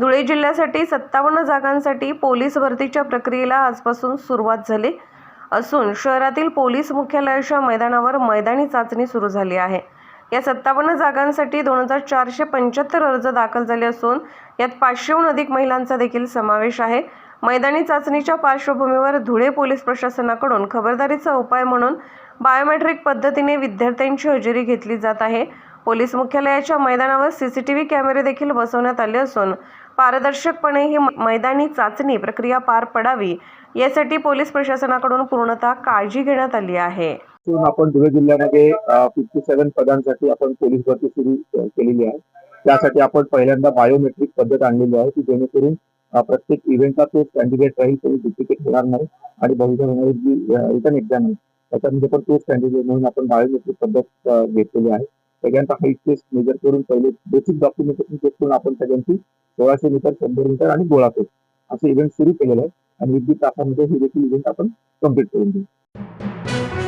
धुळे जिल्ह्यासाठी सत्तावन्न जागांसाठी पोलीस भरतीच्या प्रक्रियेला आजपासून सुरुवात झाली असून शहरातील पोलीस मुख्यालयाच्या मैदानावर मैदानी चाचणी सुरू झाली आहे. या सत्तावन्न जागांसाठी दोन हजार चारशे पंच्याहत्तर अर्ज दाखल झाले असून यात पाचशेहून अधिक महिलांचा देखील समावेश आहे. मैदानी चाचणीच्या पार्श्वभूमीवर धुळे पोलीस प्रशासनाकडून खबरदारीचा उपाय म्हणून बायोमेट्रिक पद्धतीने विद्यार्थ्यांची हजेरी घेतली जात आहे. पोलीस मुख्यालयाच्या मैदानावर सीसीटीव्ही कॅमेरे देखील बसवण्यात आले असून पारदर्शकपणे ही मैदानी चाचणी प्रक्रिया पार पडावी यासाठी पोलीस प्रशासनाकडून पूर्णतः काळजी घेण्यात आली आहे. आपण धुळे जिल्ह्यामध्ये फिफ्टी सेव्हन पदांसाठी आपण पोलीस भरती सुरू केलेली आहे. त्यासाठी आपण पहिल्यांदा बायोमेट्रिक पद्धत आणलेली आहे की जेणेकरून प्रत्येक इव्हेंटला तो कॅन्डिडेट राहील तरी डुप्लिकेट होणार नाही आणि भविष्य होणारी जी रिटर्न एक्झाम आहे त्याच्यामध्ये पण तोच कॅन्डिडेट म्हणून आपण बायोमेट्रिक पद्धत घेतलेली आहे. सगळ्यांचा हाईट टेस्ट मेजर करून पहिले बेसिक डॉक्युमेंटेशन चेक करून आपण सगळ्यांची सोळाशे मीटर शंभर मीटर आणि गोळा फेक असे इव्हेंट सुरू केलेलं आहे आणि विद्युत तासामध्ये हे देखील इव्हेंट आपण कंप्लीट करून देऊ.